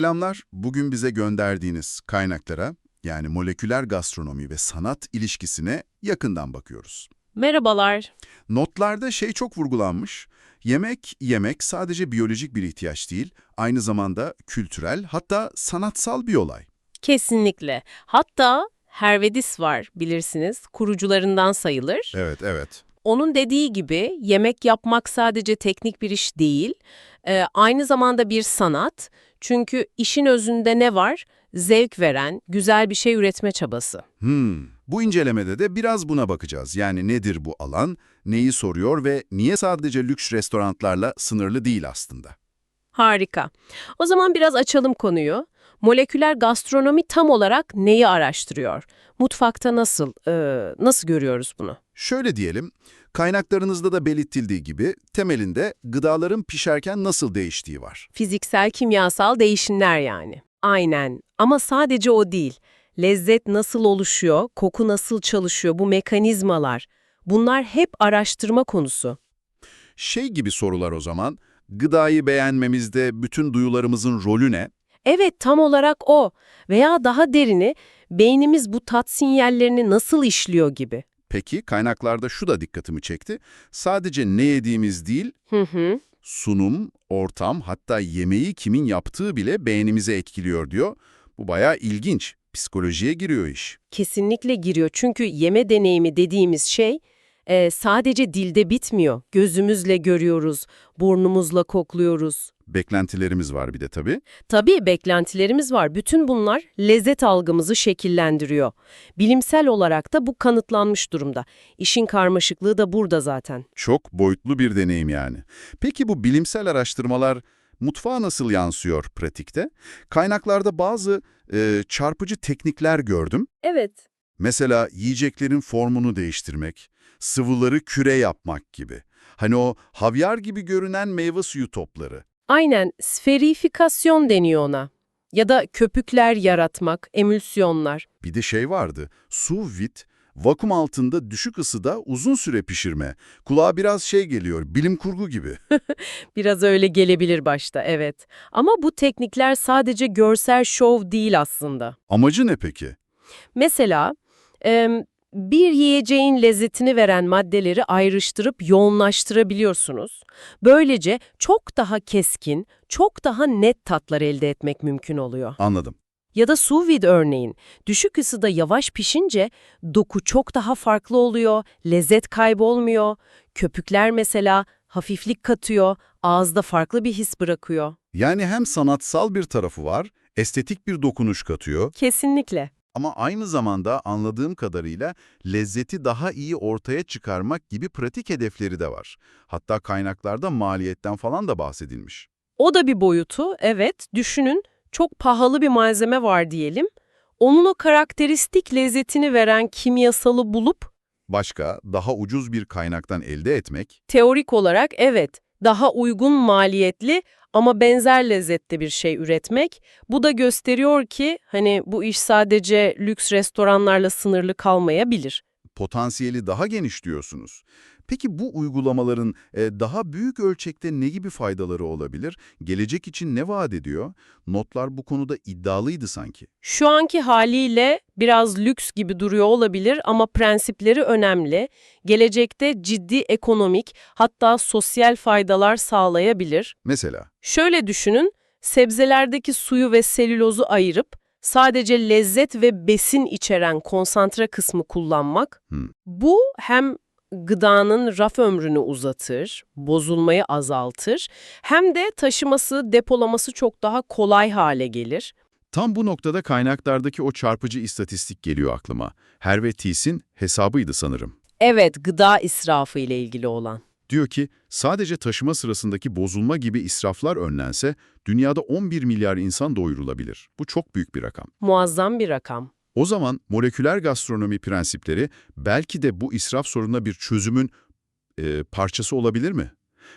Selamlar. Bugün bize gönderdiğiniz kaynaklara yani moleküler gastronomi ve sanat ilişkisine yakından bakıyoruz. Merhabalar. Notlarda şey çok vurgulanmış. Yemek, yemek sadece biyolojik bir ihtiyaç değil, aynı zamanda kültürel hatta sanatsal bir olay. Kesinlikle. Hatta Hervedis var bilirsiniz, kurucularından sayılır. Evet, evet. Onun dediği gibi yemek yapmak sadece teknik bir iş değil, e, aynı zamanda bir sanat. Çünkü işin özünde ne var? Zevk veren, güzel bir şey üretme çabası. Hmm. Bu incelemede de biraz buna bakacağız. Yani nedir bu alan, neyi soruyor ve niye sadece lüks restoranlarla sınırlı değil aslında. Harika. O zaman biraz açalım konuyu. Moleküler gastronomi tam olarak neyi araştırıyor? Mutfakta nasıl, e, nasıl görüyoruz bunu? Şöyle diyelim, kaynaklarınızda da belirtildiği gibi temelinde gıdaların pişerken nasıl değiştiği var. Fiziksel, kimyasal değişimler yani. Aynen. Ama sadece o değil. Lezzet nasıl oluşuyor, koku nasıl çalışıyor, bu mekanizmalar. Bunlar hep araştırma konusu. Şey gibi sorular o zaman, gıdayı beğenmemizde bütün duyularımızın rolü ne? Evet, tam olarak o. Veya daha derini, beynimiz bu tat sinyallerini nasıl işliyor gibi. Peki kaynaklarda şu da dikkatimi çekti. Sadece ne yediğimiz değil, Hı hı. sunum, ortam hatta yemeği kimin yaptığı bile beğenimize etkiliyor diyor. Bu bayağı ilginç. Psikolojiye giriyor iş. Kesinlikle giriyor. Çünkü yeme deneyimi dediğimiz şey e, sadece dilde bitmiyor. Gözümüzle görüyoruz, burnumuzla kokluyoruz. Beklentilerimiz var bir de tabii. Tabii beklentilerimiz var. Bütün bunlar lezzet algımızı şekillendiriyor. Bilimsel olarak da bu kanıtlanmış durumda. İşin karmaşıklığı da burada zaten. Çok boyutlu bir deneyim yani. Peki bu bilimsel araştırmalar mutfağa nasıl yansıyor pratikte? Kaynaklarda bazı e, çarpıcı teknikler gördüm. Evet. Mesela yiyeceklerin formunu değiştirmek, sıvıları küre yapmak gibi. Hani o havyar gibi görünen meyve suyu topları. Aynen sferifikasyon deniyor ona. Ya da köpükler yaratmak, emülsiyonlar. Bir de şey vardı, su vit, vakum altında düşük ısıda uzun süre pişirme. Kulağa biraz şey geliyor, bilim kurgu gibi. Biraz öyle gelebilir başta, evet. Ama bu teknikler sadece görsel şov değil aslında. Amacı ne peki? Mesela em, bir yiyeceğin lezzetini veren maddeleri ayrıştırıp yoğunlaştırabiliyorsunuz. Böylece çok daha keskin, çok daha net tatlar elde etmek mümkün oluyor. Anladım. Ya da sous vide örneğin. Düşük ısıda yavaş pişince doku çok daha farklı oluyor, lezzet kaybolmuyor. Köpükler mesela hafiflik katıyor, ağızda farklı bir his bırakıyor. Yani hem sanatsal bir tarafı var, estetik bir dokunuş katıyor Kesinlikle. Ama aynı zamanda anladığım kadarıyla lezzeti daha iyi ortaya çıkarmak gibi pratik hedefleri de var. Hatta kaynaklarda maliyetten falan da bahsedilmiş. O da bir boyutu, evet. Düşünün, çok pahalı bir malzeme var diyelim. Onun o karakteristik lezzetini veren kimyasalı bulup, Başka, daha ucuz bir kaynaktan elde etmek, teorik olarak evet, daha uygun maliyetli ama benzer lezzette bir şey üretmek. Bu da gösteriyor ki, hani bu iş sadece lüks restoranlarla sınırlı kalmayabilir. Potansiyeli daha geniş diyorsunuz. Peki bu uygulamaların e, daha büyük ölçekte ne gibi faydaları olabilir? Gelecek için ne vaat ediyor? Notlar bu konuda iddialıydı sanki. Şu anki haliyle biraz lüks gibi duruyor olabilir ama prensipleri önemli. Gelecekte ciddi ekonomik hatta sosyal faydalar sağlayabilir. Mesela, Şöyle düşünün, sebzelerdeki suyu ve selülozu ayırıp sadece lezzet ve besin içeren konsantre kısmı kullanmak. Hmm. Bu hem gıdanın raf ömrünü uzatır, bozulmayı azaltır, hem de taşıması, depolaması çok daha kolay hale gelir. tam bu noktada kaynaklardaki o çarpıcı istatistik geliyor aklıma. Herve Thies'in hesabıydı sanırım. Evet, gıda israfı ile ilgili olan. Diyor ki, sadece taşıma sırasındaki bozulma gibi israflar önlense, dünyada 11 milyar insan doyurulabilir. Bu çok büyük bir rakam. Muazzam bir rakam. O zaman moleküler gastronomi prensipleri belki de bu israf sorununa bir çözümün e, parçası olabilir mi?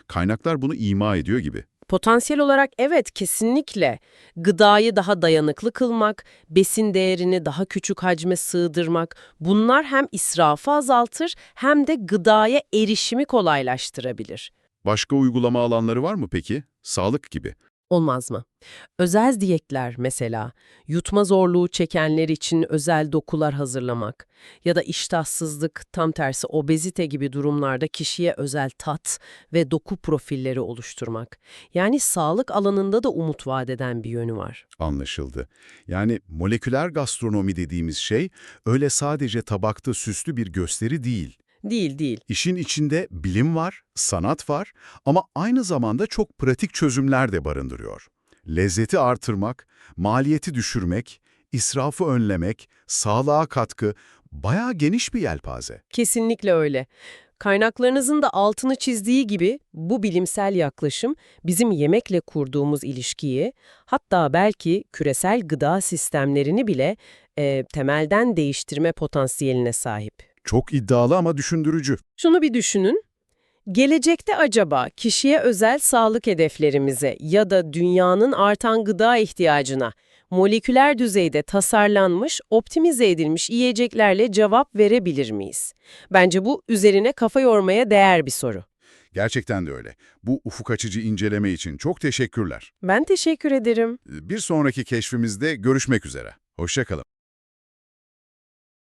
Kaynaklar bunu ima ediyor gibi. Potansiyel olarak evet kesinlikle gıdayı daha dayanıklı kılmak, besin değerini daha küçük hacme sığdırmak bunlar hem israfı azaltır hem de gıdaya erişimi kolaylaştırabilir. Başka uygulama alanları var mı peki? Sağlık gibi. Olmaz mı? Özel diyetler mesela, yutma zorluğu çekenler için özel dokular hazırlamak ya da iştahsızlık, tam tersi obezite gibi durumlarda kişiye özel tat ve doku profilleri oluşturmak. Yani sağlık alanında da umut vaat eden bir yönü var. Anlaşıldı. Yani moleküler gastronomi dediğimiz şey öyle sadece tabakta süslü bir gösteri değil. Değil değil. İşin içinde bilim var, sanat var ama aynı zamanda çok pratik çözümler de barındırıyor. Lezzeti artırmak, maliyeti düşürmek, israfı önlemek, sağlığa katkı bayağı geniş bir yelpaze. Kesinlikle öyle. Kaynaklarınızın da altını çizdiği gibi bu bilimsel yaklaşım bizim yemekle kurduğumuz ilişkiyi, hatta belki küresel gıda sistemlerini bile e, temelden değiştirme potansiyeline sahip. Çok iddialı ama düşündürücü. Şunu bir düşünün. Gelecekte acaba kişiye özel sağlık hedeflerimize ya da dünyanın artan gıda ihtiyacına moleküler düzeyde tasarlanmış, optimize edilmiş yiyeceklerle cevap verebilir miyiz? Bence bu üzerine kafa yormaya değer bir soru. Gerçekten de öyle. Bu ufuk açıcı inceleme için çok teşekkürler. Ben teşekkür ederim. Bir sonraki keşfimizde görüşmek üzere. Hoşçakalın.